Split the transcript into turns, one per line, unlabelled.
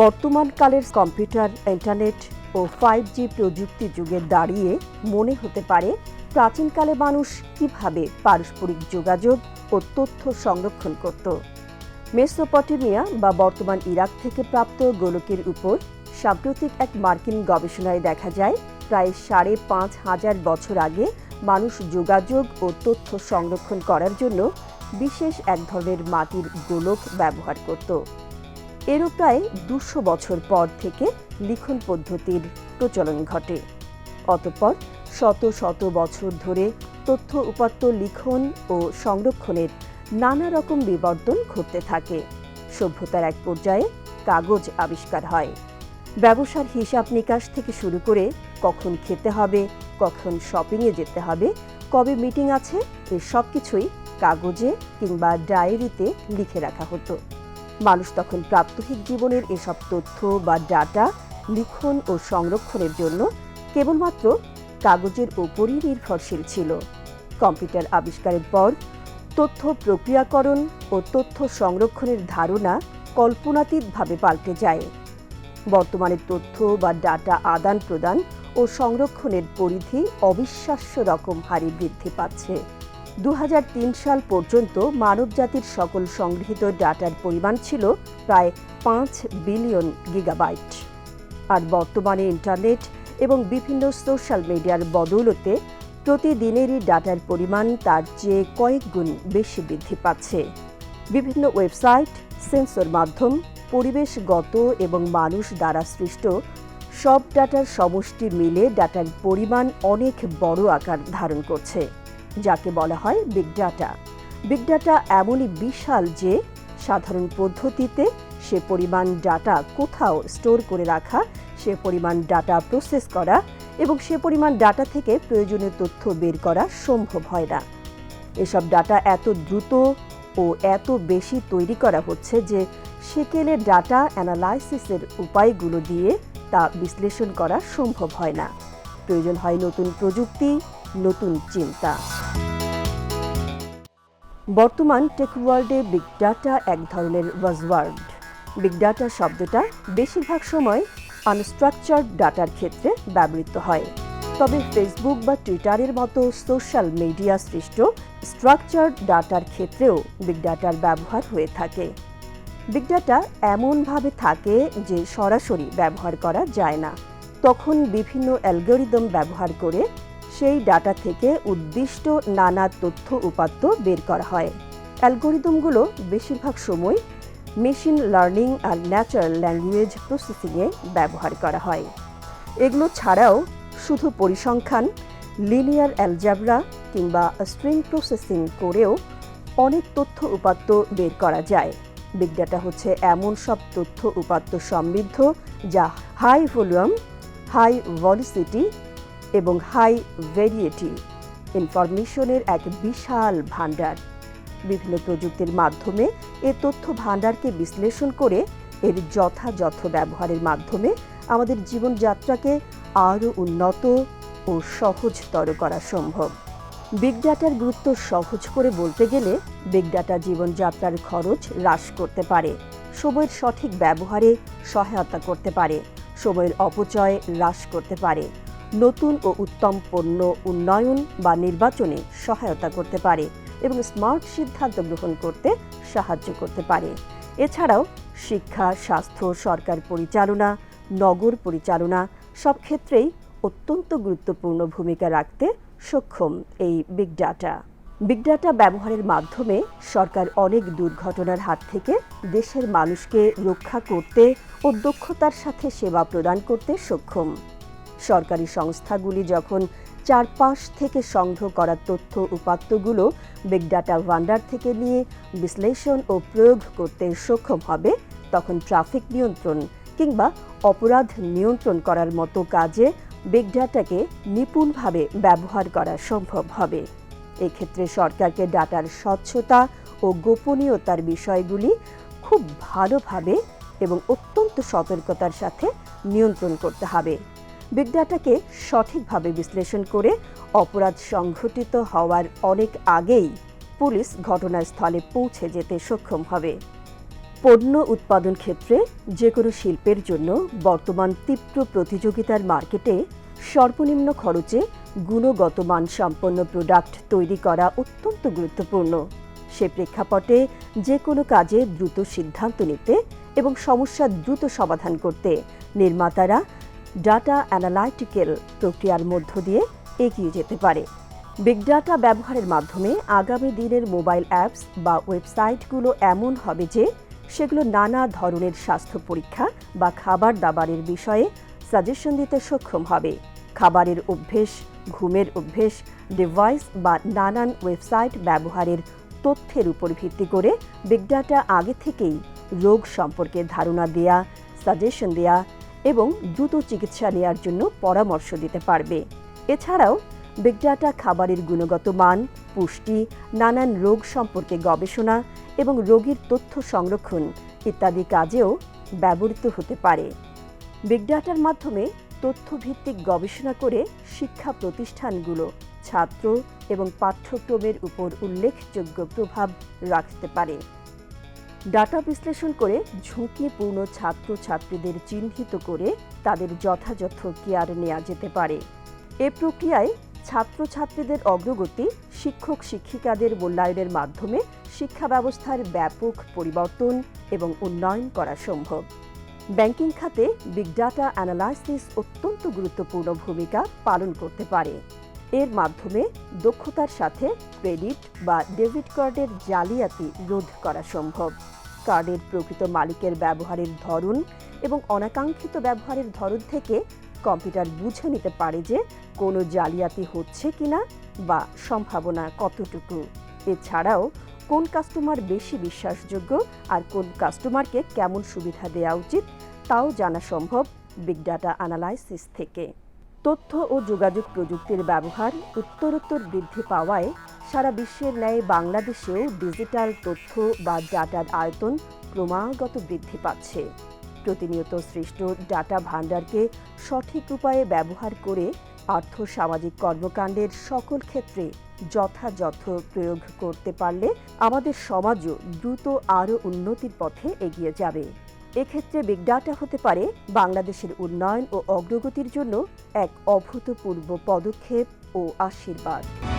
বর্তমানকালের computer, internet ও five G প্রযুক্তি যুগে দাঁড়িয়ে মনে হতে পারে প্রাচীনকালে মানুষ কীভাবে পারস্পরিক যোগাযোগ ও তথ্য সংরক্ষণ করত। মেসোপটেমিয়া বা বর্তমান ইরাক থেকে প্রাপ্ত গোলকের উপর সাম্প্রতিক এক মার্কিন গবেষণায় দেখা যায়, প্রায় সাড়ে পাঁচ হাজার বছর আগে মানুষ যোগাযোগ ও তথ্য সংরক্ষণ করার জন্য বিশেষ এক ধরনের মাটির গোলক ব্যবহার করত। এরও প্রায় দুশো বছর পর থেকে লিখন পদ্ধতির প্রচলন ঘটে। অতঃপর শত শত বছর ধরে তথ্য উপাত্ত লিখন ও সংরক্ষণের নানা রকম বিবর্তন ঘটতে থাকে। সভ্যতার এক পর্যায়ে কাগজ আবিষ্কার হয়। ব্যবসার হিসাব নিকাশ থেকে শুরু করে কখন খেতে হবে, কখন শপিংয়ে যেতে হবে, কবে মিটিং আছে, এ সব কিছুই কাগজে কিংবা ডায়েরিতে লিখে রাখা হতো। মানুষ তখন প্রাত্যহিক জীবনের এসব তথ্য বা ডাটা লিখন ও সংরক্ষণের জন্য কেবলমাত্র কাগজের ওপরই নির্ভরশীল ছিল। কম্পিউটার আবিষ্কারের পর তথ্য প্রক্রিয়াকরণ ও তথ্য সংরক্ষণের ধারণা কল্পনাতীতভাবে পাল্টে যায়। বর্তমানে তথ্য বা ডাটা আদান প্রদান ও সংরক্ষণের পরিধি অবিশ্বাস্য রকম হারে বৃদ্ধি পাচ্ছে। দু হাজার তিন সাল পর্যন্ত মানবজাতির সকল সংগৃহীত ডাটার পরিমাণ ছিল প্রায় পাঁচ বিলিয়ন গিগাবাইট। আর বর্তমানে ইন্টারনেট এবং বিভিন্ন সোশ্যাল মিডিয়ার বদৌলতে প্রতিদিনেরই ডাটার পরিমাণ তার চেয়ে কয়েক গুণ বেশি বৃদ্ধি পাচ্ছে। বিভিন্ন ওয়েবসাইট, সেন্সর মাধ্যম, পরিবেশগত এবং মানুষ দ্বারা সৃষ্ট সব ডাটার সমষ্টি মিলে ডাটার পরিমাণ অনেক বড় আকার ধারণ করছে। যাকে বলা হয় বিগ ডাটা বিগ ডাটা এমনই বিশাল যে সাধারণ পদ্ধতিতে সে পরিমাণ ডাটা কোথাও স্টোর করে রাখা, সে পরিমাণ ডাটা প্রসেস করা এবং সে পরিমাণ ডাটা থেকে প্রয়োজনীয় তথ্য বের করা সম্ভব হয় না। এসব ডাটা এত দ্রুত ও এত বেশি তৈরি করা হচ্ছে যে সেকেলে ডাটা অ্যানালাইসিসের উপায়গুলো দিয়ে তা বিশ্লেষণ করা সম্ভব হয় না। প্রয়োজন হয় নতুন প্রযুক্তি নতুন চিন্তা। বর্তমান টেক ওয়ার্ল্ডে বিগ ডাটা এক ধরনের বাজওয়ার্ড বিগ ডাটা শব্দটা বেশিরভাগ সময় আনস্ট্রাকচার্ড ডাটার ক্ষেত্রে ব্যবহৃত হয়। তবে ফেসবুক বা টুইটারের মতো সোশ্যাল মিডিয়া সৃষ্ট স্ট্রাকচার্ড ডাটার ক্ষেত্রেও বিগ ডাটার ব্যবহার হয়ে থাকে। বিগ ডাটা এমনভাবে থাকে যে সরাসরি ব্যবহার করা যায় না। তখন বিভিন্ন অ্যালগোরিদম ব্যবহার করে সেই ডাটা থেকে উদ্দিষ্ট নানা তথ্য উপাত্ত বের করা হয়। অ্যালগোরিদমগুলো বেশিরভাগ সময় মেশিন লার্নিং আর ন্যাচারাল ল্যাঙ্গুয়েজ প্রসেসিংয়ে ব্যবহার করা হয়। এগুলো ছাড়াও শুধু পরিসংখ্যান, লিনিয়ার অ্যালজাবরা কিংবা স্ট্রিং প্রসেসিং করেও অনেক তথ্য উপাত্ত বের করা যায়। বিগ ডাটা হচ্ছে এমন সব তথ্য উপাত্ত সমৃদ্ধ যা হাই ভলিউম, হাই ভলিসিটি এবং হাই ভেরিয়েটি ইনফরমেশনের এক বিশাল ভাণ্ডার। বিভিন্ন প্রযুক্তির মাধ্যমে এ তথ্য ভাণ্ডারকে বিশ্লেষণ করে এর যথাযথ ব্যবহারের মাধ্যমে আমাদের জীবনযাত্রাকে আরও উন্নত ও সহজতর করা সম্ভব। বিগ ডাটার গুরুত্ব সহজ করে বলতে গেলে বিগ ডাটা জীবনযাত্রার খরচ হ্রাস করতে পারে, সময়ের সঠিক ব্যবহারে সহায়তা করতে পারে, সময়ের অপচয় হ্রাস করতে পারে। নতুন ও উত্তম পণ্য উন্নয়ন বা নির্বাচনে সহায়তা করতে পারে এবং স্মার্ট সিদ্ধান্ত গ্রহণ করতে সাহায্য করতে পারে। এছাড়াও শিক্ষা, স্বাস্থ্য, সরকার পরিচালনা, নগর পরিচালনা সব ক্ষেত্রেই অত্যন্ত গুরুত্বপূর্ণ ভূমিকা রাখতে সক্ষম এই বিগ ডাটা বিগ ডাটা ব্যবহারের মাধ্যমে সরকার অনেক দুর্ঘটনার হাত থেকে দেশের মানুষকে রক্ষা করতে ও দক্ষতার সাথে সেবা প্রদান করতে সক্ষম। সরকারি সংস্থাগুলি যখন চারপাশ থেকে সংগ্রহ করা তথ্য উপাত্তগুলো বিগ ডাটা ভান্ডার থেকে নিয়ে বিশ্লেষণ ও প্রয়োগ করতে সক্ষম হবে, তখন ট্রাফিক নিয়ন্ত্রণ কিংবা অপরাধ নিয়ন্ত্রণ করার মতো কাজে বিগ ডাটাকে নিপুণভাবে ব্যবহার করা সম্ভব হবে। এক্ষেত্রে সরকারকে ডাটার স্বচ্ছতা ও গোপনীয়তার বিষয়গুলি খুব ভালোভাবে এবং অত্যন্ত সতর্কতার সাথে নিয়ন্ত্রণ করতে হবে। বিগ ডাটাকে সঠিকভাবে বিশ্লেষণ করে অপরাধ সংঘটিত হওয়ার অনেক আগেই পুলিশ ঘটনাস্থলে পৌঁছে যেতে সক্ষম হবে। পণ্য উৎপাদন ক্ষেত্রে যে কোনো শিল্পের জন্য বর্তমান তীব্র প্রতিযোগিতার মার্কেটে সর্বনিম্ন খরচে গুণগত মান সম্পন্ন প্রোডাক্ট তৈরি করা অত্যন্ত গুরুত্বপূর্ণ। সে প্রেক্ষাপটে যে কোনো কাজে দ্রুত সিদ্ধান্ত নিতে এবং সমস্যা দ্রুত সমাধান করতে নির্মাতারা ডাটা অ্যানালাইটিক্যাল প্রক্রিয়ার মধ্য দিয়ে এগিয়ে যেতে পারে। বিগ ডাটা ব্যবহারের মাধ্যমে আগামী দিনের মোবাইল অ্যাপস বা ওয়েবসাইটগুলো এমন হবে যে সেগুলো নানা ধরনের স্বাস্থ্য পরীক্ষা বা খাবার দাবারের বিষয়ে সাজেশন দিতে সক্ষম হবে। খাবারের অভ্যেস, ঘুমের অভ্যেস ডিভাইস বা নানান ওয়েবসাইট ব্যবহারের তথ্যের উপর ভিত্তি করে বিগ ডাটা আগে থেকেই রোগ সম্পর্কে ধারণা দেয়া সাজেশন দেয়া এবং দ্রুত চিকিৎসা নেওয়ার জন্য পরামর্শ দিতে পারবে। এছাড়াও বিগ ডাটা খাবারের গুণগত মান, পুষ্টি, নানান রোগ সম্পর্কে গবেষণা এবং রোগীর তথ্য সংরক্ষণ ইত্যাদি কাজেও ব্যবহৃত হতে পারে। বিগ ডাটার মাধ্যমে তথ্যভিত্তিক গবেষণা করে শিক্ষা প্রতিষ্ঠানগুলো ছাত্র এবং পাঠ্যক্রমের উপর উল্লেখযোগ্য প্রভাব রাখতে পারে। ডাটা বিশ্লেষণ করে ঝুঁকিপূর্ণ ছাত্রছাত্রীদের চিহ্নিত করে তাদের যথাযথ কেয়ার নেওয়া যেতে পারে। এ প্রক্রিয়ায় ছাত্রছাত্রীদের অগ্রগতি, শিক্ষক শিক্ষিকাদের মূল্যায়নের মাধ্যমে শিক্ষা ব্যবস্থার ব্যাপক পরিবর্তন এবং উন্নয়ন করা সম্ভব। ব্যাংকিং খাতে বিগ ডাটা অ্যানালাইসিস অত্যন্ত গুরুত্বপূর্ণ ভূমিকা পালন করতে পারে। এর মাধ্যমে দক্ষতার সাথে ক্রেডিট বা ডেবিট কার্ডের জালিয়াতি রোধ করা সম্ভব। কার্ডের প্রকৃত মালিকের ব্যবহারের ধরন এবং অনাকাঙ্ক্ষিত ব্যবহারের ধরন থেকে কম্পিউটার বুঝে নিতে পারে যে কোনো জালিয়াতি হচ্ছে কিনা বা সম্ভাবনা কতটুকু। এছাড়াও, কোন কাস্টমার বেশি বিশ্বাসযোগ্য আর কোন কাস্টমারকে কেমন সুবিধা দেওয়া উচিত তাও জানা সম্ভব বিগ ডাটা অ্যানালাইসিস থেকে। তথ্য ও যোগাযোগ প্রযুক্তির ব্যবহার উত্তরোত্তর বৃদ্ধি পাওয়ায় সারা বিশ্বের ন্যায় বাংলাদেশেও ডিজিটাল তথ্য বা ডাটার আয়তন ক্রমাগত বৃদ্ধি পাচ্ছে। প্রতিনিয়ত সৃষ্ট ডাটা ভাণ্ডারকে সঠিক উপায়ে ব্যবহার করে আর্থ সামাজিক কর্মকাণ্ডের সকল ক্ষেত্রে যথাযথ প্রয়োগ করতে পারলে আমাদের সমাজও দ্রুত আরও উন্নতির পথে এগিয়ে যাবে। এক্ষেত্রে বিগ ডাটা হতে পারে বাংলাদেশের উন্নয়ন ও অগ্রগতির জন্য এক অভূতপূর্ব পদক্ষেপ ও আশীর্বাদ।